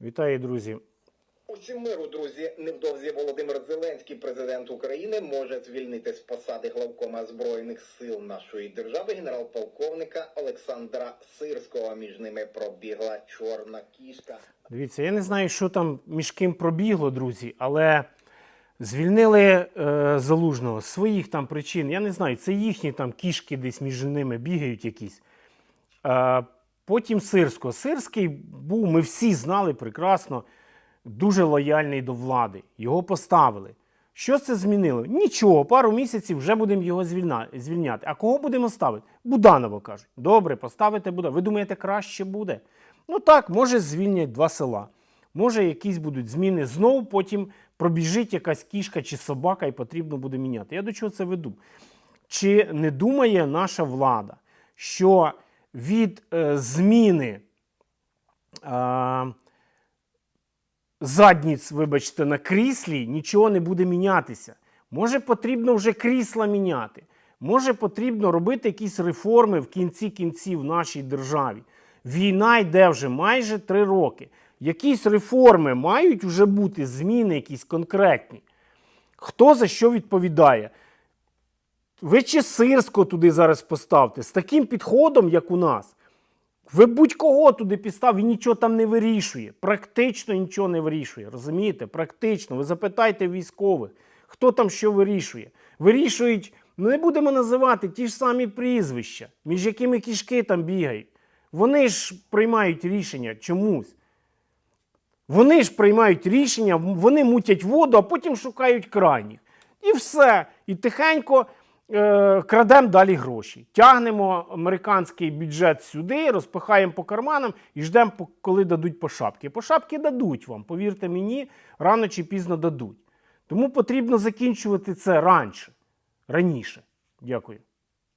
Вітаю, друзі. Усім миру, друзі. Невдовзі Володимир Зеленський, президент України, може звільнити з посади главкома збройних сил нашої держави генерал-полковника Олександра Сирського. Між ними пробігла чорна кішка. Дивіться, я не знаю, що там між ким пробігло, друзі, але звільнили е, залужного з своїх там причин. Я не знаю, це їхні там кішки десь між ними бігають якісь. Е, потім Сирського. Сирський був, ми всі знали прекрасно, дуже лояльний до влади. Його поставили. Що це змінило? Нічого, пару місяців вже будемо його звільняти. А кого будемо ставити? Буданова кажуть. Добре, поставите Буданова. Ви думаєте, краще буде? Ну так, може звільнять два села. Може, якісь будуть зміни. Знову потім пробіжить якась кішка чи собака, і потрібно буде міняти. Я до чого це веду? Чи не думає наша влада, що від е, зміни задніць, вибачте, на кріслі нічого не буде мінятися? Може, потрібно вже крісла міняти? Може, потрібно робити якісь реформи в кінці кінців в нашій державі? Війна йде вже майже три роки. Якісь реформи мають вже бути, зміни якісь конкретні. Хто за що відповідає? Ви чи Сирського туди зараз поставте з таким підходом, як у нас. Ви будь-кого туди підстав, він нічого там не вирішує. Практично нічого не вирішує. Розумієте? Практично. Ви запитайте військових, хто там що вирішує. Вирішують, ну не будемо називати ті ж самі прізвища, між якими кішки там бігають. Вони ж приймають рішення чомусь. Вони ж приймають рішення, вони мутять воду, а потім шукають крайніх. І все. І тихенько е, крадемо далі гроші. Тягнемо американський бюджет сюди, розпихаємо по карманам і ждемо, коли дадуть по шапки. По шапки дадуть вам, повірте мені, рано чи пізно дадуть. Тому потрібно закінчувати це раніше, раніше. Дякую.